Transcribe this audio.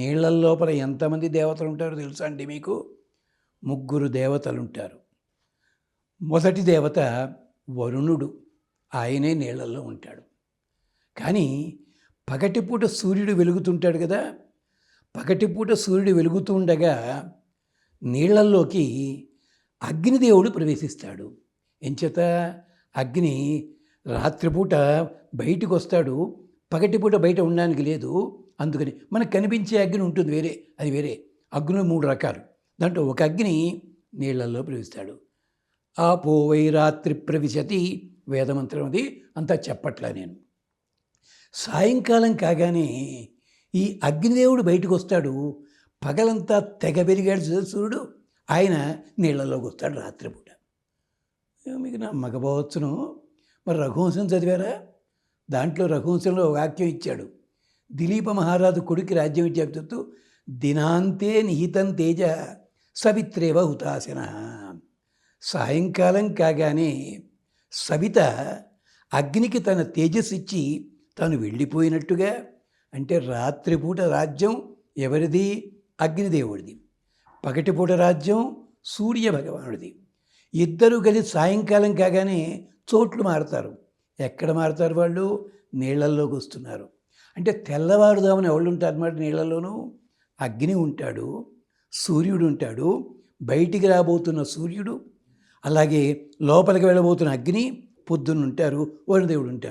నీళ్ళ లోపల ఎంతమంది దేవతలు ఉంటారో తెలుసా అండి మీకు? ముగ్గురు దేవతలు ఉంటారు. మొదటి దేవత వరుణుడు. ఆయనే నీళ్ళల్లో ఉంటాడు. కానీ పగటిపూట సూర్యుడు వెలుగుతుంటాడు కదా? పగటిపూట సూర్యుడు వెలుగుతూ ఉండగా నీళ్ళల్లోకి అగ్నిదేవుడు ప్రవేశిస్తాడు. ఎంచేత అగ్ని రాత్రిపూట బయటికి వస్తాడు పగటిపూట బయట ఉండడానికి లేదు. అందుకని మనకు కనిపించే అగ్ని ఉంటుంది వేరే అది వేరే. అగ్నులు మూడు రకాలు. దాంట్లో ఒక అగ్ని నీళ్ళలో ప్రవేశిస్తాడు ఆ పోవై రాత్రి ప్రవిశతి వేదమంత్రం అది అంతా చెప్పట్లా నేను. సాయంకాలం కాగానే ఈ అగ్నిదేవుడు బయటకు వస్తాడు. పగలంతా తెగ పెరిగాడు చూడు సూర్యుడు. ఆయన నీళ్ళలోకి వస్తాడు రాత్రిపూట. మీకు నా నమ్మకపోవచ్చును. మరి రఘువంశం చదివారా? దాంట్లో రఘువంశంలో వాక్యం ఇచ్చాడు. దిలీప మహారాజు కొడుకు రాజ్యం ఇచ్చే చెప్తూ దినాంతే నిహితం తేజ సవిత్రేవ హుతాశన. సాయంకాలం కాగానే సవిత అగ్నికి తన తేజస్సు ఇచ్చి తను వెళ్ళిపోయినట్టుగా అంటే రాత్రిపూట రాజ్యం ఎవరిది? అగ్నిదేవుడిది. పగటిపూట రాజ్యం సూర్య భగవానుడిది ఇద్దరు కలిసి సాయంకాలం కాగానే చోట్లు మారుతారు. ఎక్కడ మారుతారు వాళ్ళు? నీళ్ళల్లోకి వస్తున్నారు. అంటే తెల్లవారుదామని ఎవళ్ళు ఉంటారు అన్నమాట నీళ్ళలోనూ అగ్ని ఉంటాడు సూర్యుడు ఉంటాడు బయటికి రాబోతున్న సూర్యుడు అలాగే లోపలికి వెళ్ళబోతున్న అగ్ని పొద్దున్న ఉంటారు వరుణదేవుడు ఉంటారు